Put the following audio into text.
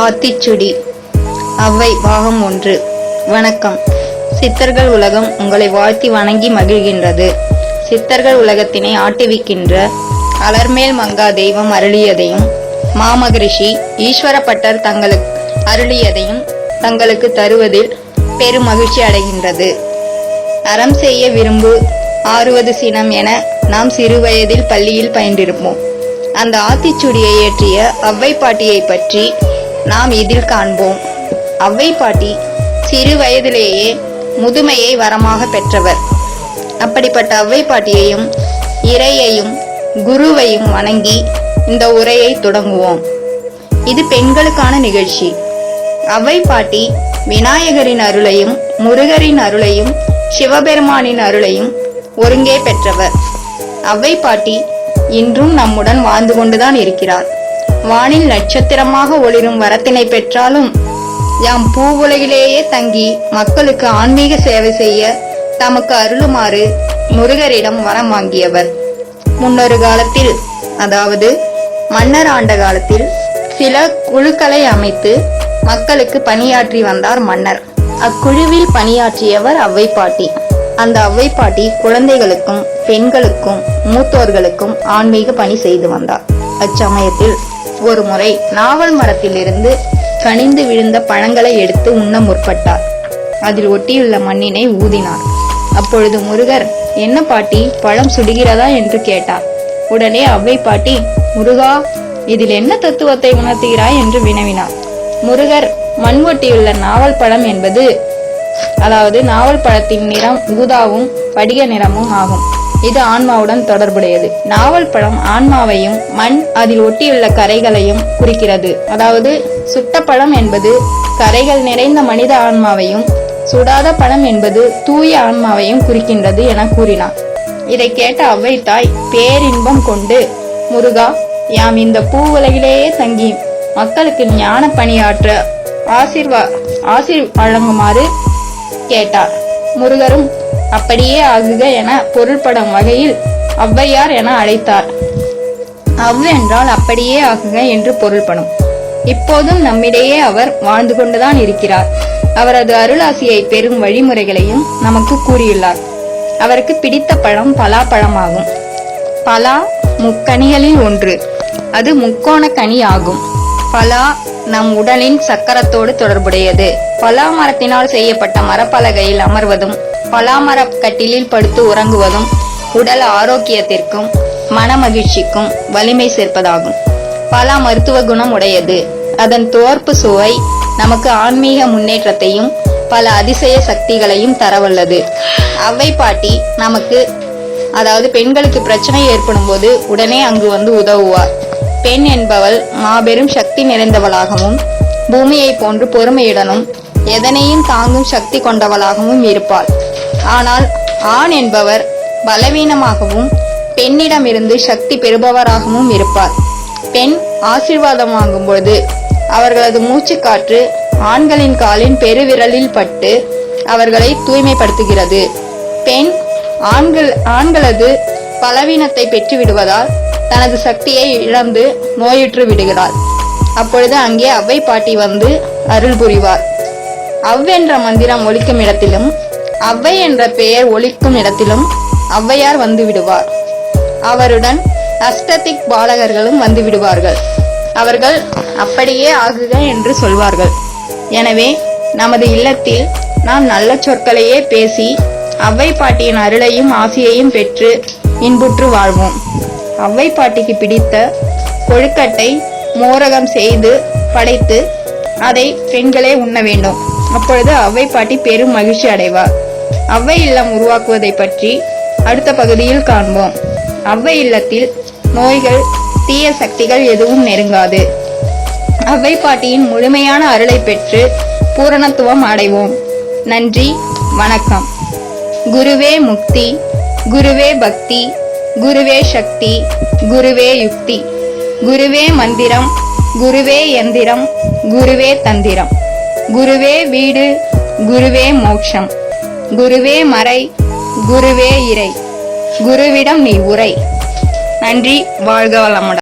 ஆத்திச்சுடி அவ்வை பாகம் ஒன்று. வணக்கம். சித்தர்கள் உலகம் உங்களை வாழ்த்தி வணங்கி மகிழ்கின்றது. சித்தர்கள் உலகத்தினை ஆட்டுவிக்கின்ற அலர்மேல் மங்கா தெய்வம் அருளியதையும் மாமகரிஷி ஈஸ்வரப்பட்டர் தங்களுக்கு அருளியதையும் தங்களுக்கு தருவதில் பெரும் மகிழ்ச்சி அடைகின்றது. அறம் செய்ய விரும்பு ஆறுவது சினம் என நாம் சிறுவயதில் பள்ளியில் பயின்றிருப்போம். அந்த ஆத்திச்சுடியை ஏற்றிய அவ்வை பாட்டியை பற்றி நாம் இதில் காண்போம். அவ்வை பாட்டி சிறு வயதிலேயே முதுமையை வரமாக பெற்றவர். அப்படிப்பட்ட அவ்வை பாட்டியையும் இறையையும் குருவையும் வணங்கி இந்த உரையை தொடங்குவோம். இது பெண்களுக்கான நிகழ்ச்சி. அவ்வை பாட்டி விநாயகரின் அருளையும் முருகரின் அருளையும் சிவபெருமானின் அருளையும் ஒருங்கே பெற்றவர். அவ்வை பாட்டி இன்றும் நம்முடன் வாழ்ந்து கொண்டுதான் இருக்கிறார். வானில் நட்சத்திரமாக ஒளிரும் வரத்தினை பெற்றாலும் யாம் பூவுலகிலேயே தங்கி மக்களுக்கு ஆன்மீக சேவை செய்ய தமக்கு அருளுமாறு முருகரிடம் வரம் வாங்கியவர். முன்னொரு காலத்தில் அதாவது மன்னர் ஆண்ட காலத்தில் சில குழுக்களை அமைத்து மக்களுக்கு பணியாற்றி வந்தார் மன்னர். அக்குழுவில் பணியாற்றியவர் அவ்வை பாட்டி. அந்த அவ்வை பாட்டி குழந்தைகளுக்கும் பெண்களுக்கும் மூத்தோர்களுக்கும் ஆன்மீக பணி செய்து வந்தார். அச்சமயத்தில் ஒரு முறை நாவல் மரத்திலிருந்து கனிந்து விழுந்த பழங்களை எடுத்து உண்ண முற்பட்டார். அதில் ஒட்டியுள்ள மண்ணினை ஊதினார். அப்பொழுது முருகர் என்ன பாட்டி பழம் சுடுகிறதா? என்று கேட்டார். உடனே அவ்வை பாட்டி முருகா இதில் என்ன தத்துவத்தை உணர்த்துகிறாய்? என்று வினவினார். முருகர் மண் ஒட்டியுள்ள நாவல் பழம் என்பது அதாவது நாவல் பழத்தின் நிறம் ஊதாவும் படிக நிறமும் ஆகும். இது ஆன்மாவுடன் தொடர்புடையது. நாவல் பழம் ஆன்மாவையும் மண் அதில் ஒட்டியுள்ள கரைகளையும் குறிக்கிறது. அதாவது சுட்டப்பழம் என்பது கரைகள் நிறைந்த மனித ஆன்மாவையும் சுடாத பழம் என்பது தூய ஆன்மாவையும் குறிக்கின்றது என கூறினார். இதை கேட்ட அவ்வை தாய் பேரின்பம் கொண்டு முருகா யாம் இந்த பூ உலகிலேயே தங்கி மக்களுக்கு ஞான பணியாற்ற ஆசிர்வா ஆசிர் வழங்குமாறு கேட்டார். முருகரும் அப்படியே ஆகுக என பொருள்படும் வகையில் ஔவையார் என அழைத்தார். அவ் என்றால் அப்படியே ஆகுக என்று பொருள்படும். இப்போதும் நம்மிடையே அவர் வாழ்ந்து கொண்டுதான் இருக்கிறார். அவரது அருளாசியை பெறும் வழிமுறைகளையும் நமக்கு கூறியுள்ளார். அவருக்கு பிடித்த பழம் பலாப்பழமாகும். பலா முக்கனிகளில் ஒன்று. அது முக்கோண கனி ஆகும். பலா நம் உடலின் சக்கரத்தோடு தொடர்புடையது. பலா மரத்தினால் செய்யப்பட்ட மரப்பலகையில் அமர்வதும் பலாமர கட்டிலில் படுத்து உறங்குவதும் உடல் ஆரோக்கியத்திற்கும் மனமகிழ்ச்சிக்கும் வலிமை சேர்ப்பதாகும். பலா மருத்துவ குணம் உடையது. அதன் தோற்பு சுவை நமக்கு ஆன்மீக முன்னேற்றத்தையும் பல அதிசய சக்திகளையும் தரவல்லது. அவ்வை பாட்டி நமக்கு அதாவது பெண்களுக்கு பிரச்சனை ஏற்படும் போது உடனே அங்கு வந்து உதவுவார். பெண் என்பவள் மாபெரும் சக்தி நிறைந்தவளாகவும் பூமியை போன்று பொறுமையுடனும் எதனையும் தாங்கும் சக்தி கொண்டவளாகவும் இருப்பாள். ஆனால் ஆண் என்பவர் பலவீனமாகவும் பெண்ணிடமிருந்து சக்தி பெறுபவராகவும் இருப்பார். பெண் ஆசீர்வாதம் வாங்கும் பொழுது அவர்களது மூச்சுக்காற்று ஆண்களின் காலின் பெருவிரலில் பட்டு அவர்களை தூய்மைப்படுத்துகிறது. பெண் ஆண்கள் ஆண்களது பலவீனத்தை பெற்று விடுவதால் தனது சக்தியை இழந்து நோயுற்று விடுகிறாள். அப்பொழுது அங்கே அவ்வை பாட்டி வந்து அருள் புரிவார். அவ்வென்ற மந்திரம் ஒலிக்கும் இடத்திலும் அவ்வை என்ற பெயர் ஒழிக்கும் இடத்திலும் ஔவையார் வந்து விடுவார் அவருடன் அஷ்டதிக் பாலகர்களும் வந்து விடுவார்கள் அவர்கள் அப்படியே ஆகுக என்று சொல்வார்கள். எனவே நமது இல்லத்தில் நாம் நல்ல சொற்களையே பேசி அவ்வை பாட்டியின் அருளையும் ஆசியையும் பெற்று இன்புற்று வாழ்வோம். அவ்வை பாட்டிக்கு பிடித்த கொழுக்கட்டை மோரகம் செய்து படைத்து அதை பெண்களே உண்ண வேண்டும். அப்பொழுது அவ்வை பாட்டி பெரும் மகிழ்ச்சி அடைவார். அவ்வை இல்லம் உருவாக்குவதை பற்றி அடுத்த பகுதியில் காண்போம். அவ்வை இல்லத்தில் நோய்கள் தீய சக்திகள் எதுவும் நெருங்காது. அவ்வை பாட்டியின் முழுமையான அருளை பெற்று பூரணத்துவம் அடைவோம். நன்றி வணக்கம். குருவே முக்தி குருவே பக்தி குருவே சக்தி குருவே யுக்தி. குருவே மந்திரம் குருவே எந்திரம் குருவே தந்திரம். குருவே வீடு குருவே மோட்சம். குருவே மறை குருவே இறை. குருவிடம் நீ உரை நன்றி வாழ்க வளமுடன்.